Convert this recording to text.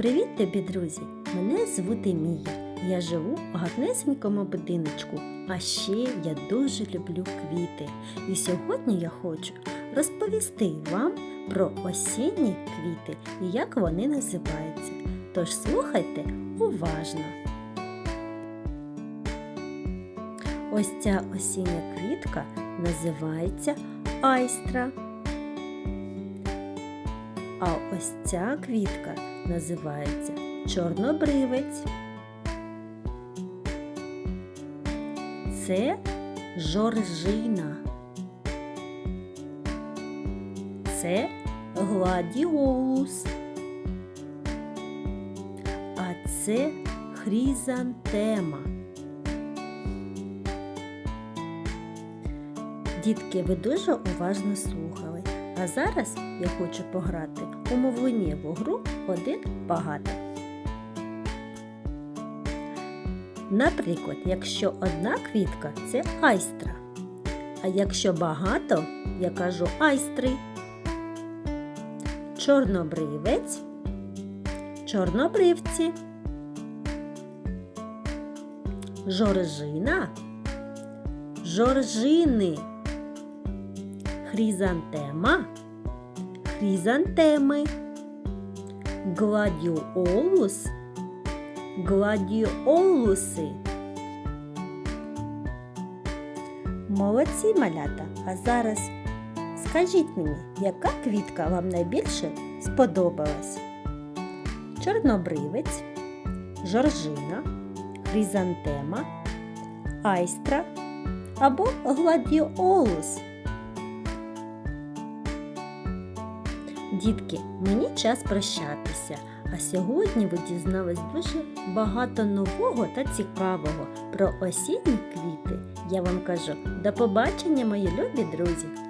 Привіт тобі, друзі! Мене звути Мія. Я живу у гарнесенькому будиночку, а ще я дуже люблю квіти. І сьогодні я хочу розповісти вам про осінні квіти і як вони називаються. Тож слухайте уважно. Ось ця осіння квітка називається айстра. А ось ця квітка називається чорнобривець. Це жоржина. Це гладіолус. А це хризантема. Дітки, ви дуже уважно слухали. А зараз я хочу пограти у мовленнєву гру один багато. Наприклад, якщо одна квітка це айстра. А якщо багато, я кажу айстри. Чорнобривець, чорнобривці. Жоржина, жоржини. Хризантема, хризантеми. Гладіолус, гладіолуси. Молодці малята. А зараз скажіть мені, яка квітка вам найбільше сподобалась? Чорнобривець, жоржина, хризантема, айстра або гладіолус. Дітки, мені час прощатися. А сьогодні ви дізнались дуже багато нового та цікавого про осінні квіти. Я вам кажу до побачення, мої любі друзі!